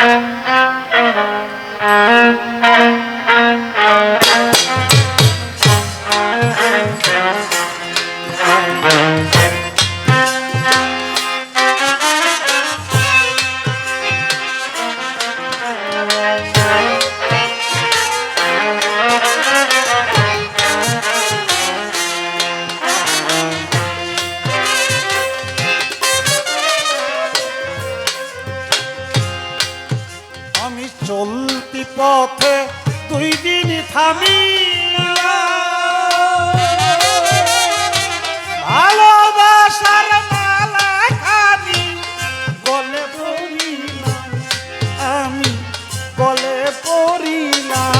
আমি চলতি পথে দুই দিন থামি ভালোবাসার মালা খানি গলে পড়িলাম আমি গলে পড়িলাম।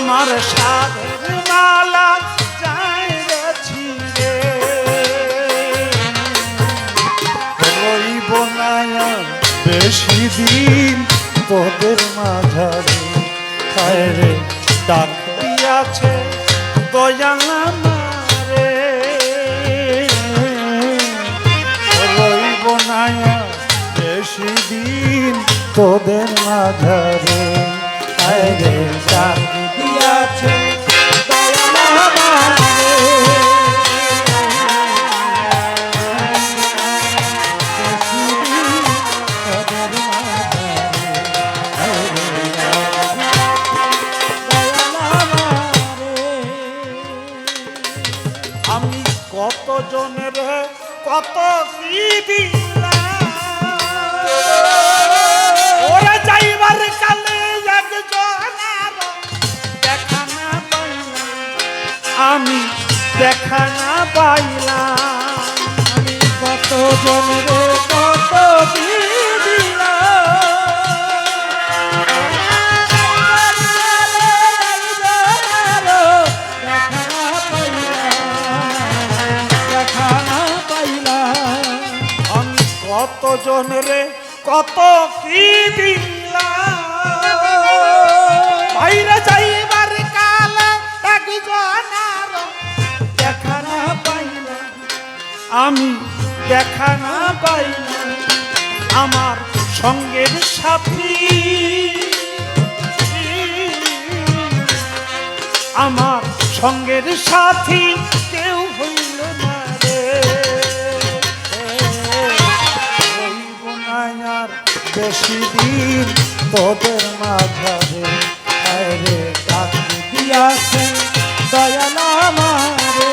আমার সাধের মালা যায় রে না বেশি দিন তোদের মাঝারে। খায় রে, ডাক দিয়াছে দয়ালা মারে রইব না বেশি দিন তোদের মাঝারে। খায় রে, ডাক আমি কত জনের কত ওরা যাইবার কালে আমি দেখা না পাইলাম। আমি কত জনের কত কি আমি কত জনরে কত কি বাইরে দেখা না আমি দেখা না পাইলাম। আমার সঙ্গের সাথী। আমার সঙ্গের সাথী তোদের মাঝারে। আয় রে, ডাক দিয়াছে দয়ালা মারে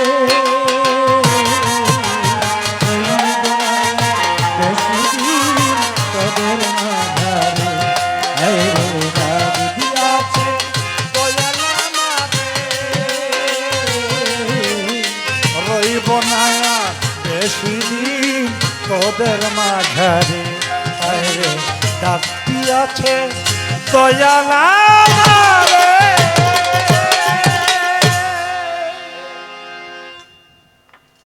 বেশি দিন তোদের ডাক আর বেশি তোদের মাঝারে। আরে ডাকতি আছে দয়ালা